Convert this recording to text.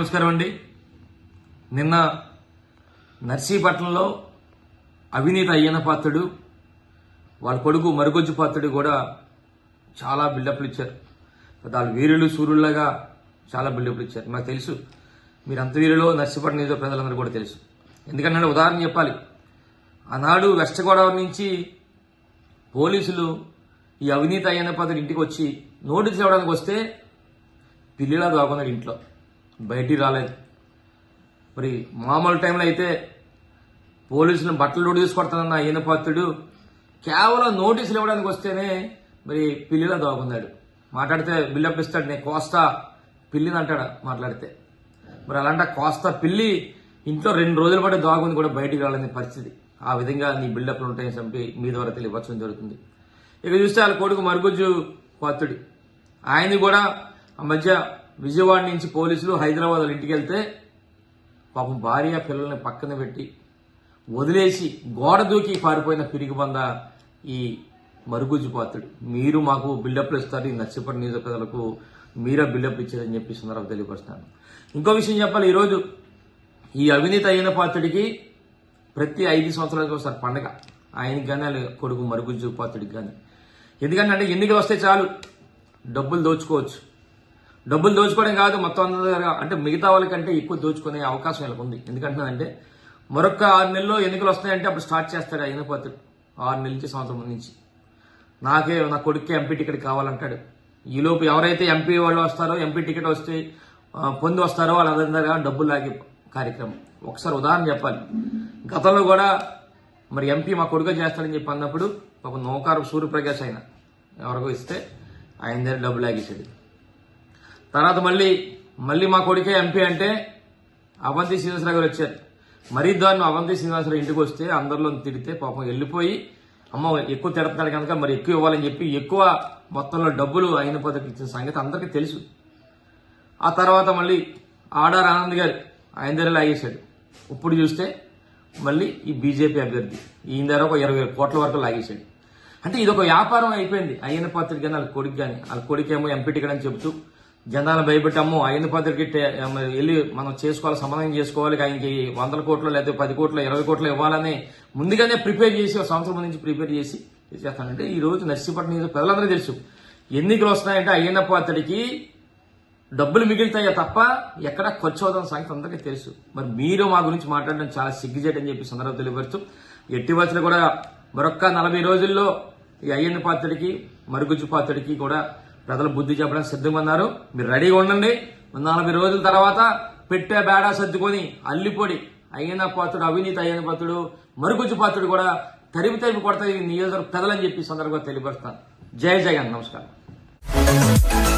నమస్కారం అండి. నిన్న నర్సీపట్నంలో అవినీతి అయ్యన పాత్రుడు వాళ్ళ కొడుకు మరుగొజ్జు పాత్రుడు కూడా చాలా బిల్డప్లు ఇచ్చారు. వాళ్ళు వీరులు సూర్యుల్లాగా చాలా బిల్డప్లు ఇచ్చారు. నాకు తెలుసు. మీరు అంత వీరులో నర్సీపట్నం నియోజక ప్రజలందరూ కూడా తెలుసు. ఎందుకంటే ఉదాహరణ చెప్పాలి. ఆనాడు వెస్ట్ గోదావరి నుంచి పోలీసులు ఈ అవినీతి అయ్యన పాత్రుడు ఇంటికి వచ్చి నోటీస్ ఇవ్వడానికి వస్తే పిల్లిలా దాక్కున్నాడు ఇంట్లో. బయటికి రాలేదు. మరి మామూలు టైంలో అయితే పోలీసులను బట్టలు లోడు తీసుకొడతానన్న ఈయన పాత్రుడు కేవలం నోటీసులు ఇవ్వడానికి వస్తేనే మరి పిల్లిలా దాగున్నాడు మాట్లాడితే బిల్డప్ ఇస్తాడు నేను కోస్తా పిల్లిని అంటాడు మాట్లాడితే. మరి అలాంటి కోస్తా పిల్లి ఇంట్లో రెండు రోజుల పాటు దాగుంది కూడా బయటికి రాలేని పరిస్థితి. ఆ విధంగా నీ బిల్డప్లు ఉంటాయని చంపి మీ ద్వారా తెలియవచ్చడం జరుగుతుంది. ఇక చూస్తే వాళ్ళ కొడుకు మరుగుజ్జు పాత్రుడు. ఆయన్ని కూడా ఆ మధ్య విజయవాడ నుంచి పోలీసులు హైదరాబాద్ ఇంటికి వెళ్తే పాపం భార్య పిల్లల్ని పక్కన పెట్టి వదిలేసి గోడ దూకి పారిపోయిన పిరిగి బంద ఈ మరుగుజ్జు పాత్రుడు మీరు మాకు బిల్డప్లు ఇస్తారు ఈ నర్సిపల్లి నియోజకవర్గాలకు మీరే బిల్డప్ ఇచ్చేదని చెప్పి ఈ తెలియపరుస్తున్నాను. ఇంకో విషయం చెప్పాలి ఈరోజు ఈ అవినీతి అయిన పాత్రుడికి ప్రతి ఐదు సంవత్సరాలకు ఒకసారి పండగ. ఆయనకి కానీ కొడుకు మరుగుజ్జు పాత్రుడికి కానీ ఎందుకంటే అంటే ఎన్నికలు వస్తే చాలు డబ్బులు దోచుకోవచ్చు. డబ్బులు దోచుకోవడం కాదు మొత్తం అందరూ అంటే మిగతా వాళ్ళకంటే ఎక్కువ దోచుకునే అవకాశం ఇలా ఉంది. ఎందుకంటే మరొక ఆరు నెలల్లో ఎన్నికలు వస్తాయంటే అప్పుడు స్టార్ట్ చేస్తాడు అయిన ఆరు నెలల నుంచి సంవత్సరం నుంచి. నాకే నా కొడుకే ఎంపీ టికెట్ కావాలంటాడు. ఈలోపు ఎవరైతే ఎంపీ వాళ్ళు వస్తారో ఎంపీ టికెట్ వస్తే పొంది వస్తారో వాళ్ళందరిగా డబ్బులు లాగే కార్యక్రమం. ఒకసారి ఉదాహరణ చెప్పాలి. గతంలో కూడా మరి ఎంపీ మా కొడుకు చేస్తాడని చెప్పి అన్నప్పుడు ఒక నౌకారు సూర్యప్రకాష్ ఆయన ఎవరికో ఇస్తే ఆయన దగ్గర డబ్బులు లాగేసాడు తర్వాత మళ్ళీ మళ్ళీ మా కొడుకే ఎంపీ అంటే అవంతి శ్రీనివాసరావు గారు వచ్చారు. మరీ దాన్ని అవంతి శ్రీనివాసరావు ఇంటికి వస్తే అందరిలో తిడితే పాపం వెళ్ళిపోయి అమ్మ ఎక్కువ తిడుతున్నాడు కనుక మరి ఎక్కువ ఇవ్వాలని చెప్పి ఎక్కువ మొత్తంలో డబ్బులు అయిన పదకి ఇచ్చిన సంగతి అందరికీ తెలుసు. ఆ తర్వాత మళ్ళీ ఆడార్ ఆనంద్ గారు ఆయన దగ్గర లాగేశాడు. ఇప్పుడు చూస్తే మళ్ళీ ఈ బీజేపీ అభ్యర్థి ఈయన దగ్గర ఒక ఇరవై కోట్ల వరకు లాగేశాడు. అంటే ఇది ఒక వ్యాపారం అయిపోయింది. అయ్యన పాత్రకి కానీ వాళ్ళ కొడుకు కానీ వాళ్ళ కొడుకేమో ఏమో ఎంపీ టికెట్ అని చెబుతూ జనాలు భయపెట్టాము ఆయన పాత్రకి వెళ్ళి మనం చేసుకోవాలి సమాధానం చేసుకోవాలి ఆయనకి వందల కోట్లు లేకపోతే పది కోట్లు ఇరవై కోట్లు ఇవ్వాలని ముందుగానే ప్రిపేర్ చేసి ఒక సంవత్సరం నుంచి ప్రిపేర్ చేసి చేస్తానంటే ఈ రోజు నర్సీపట్నం పిల్లలందరూ ప్రజలందరూ తెలుసు ఎన్నికలు వస్తున్నాయంటే అయ్యన్న పాత్రకి డబ్బులు మిగులుతాయో తప్ప ఎక్కడ ఖర్చు అవుతున్న సంగతి అందరికీ తెలుసు. మరి మీరు మా గురించి మాట్లాడడం చాలా సిగ్గుచేటని చెప్పి సందర్భం తెలియపరుస్తూ ఎట్టి వచ్చిన కూడా మరొక్క నలభై రోజుల్లో ఈ అయ్యన్న పాత్రడికి మరుగుజ్జు పాత్రడికి కూడా ప్రజలు బుద్ధి చెప్పడానికి సిద్ధంగా ఉన్నారు. మీరు రెడీగా ఉండండి. నలభై రోజుల తర్వాత పెట్టే బేడా సర్దుకొని అల్లిపొడి అయిన పాత్రుడు అవినీతి అయిన పాత్రుడు మరుగుజ్జు పాత్రుడు కూడా తరిమి తరిపి కొడతాయి. నియోజకవర్గ ప్రజలని చెప్పి సందర్భంగా తెలియపరుస్తాను. జై జగన్. నమస్కారం.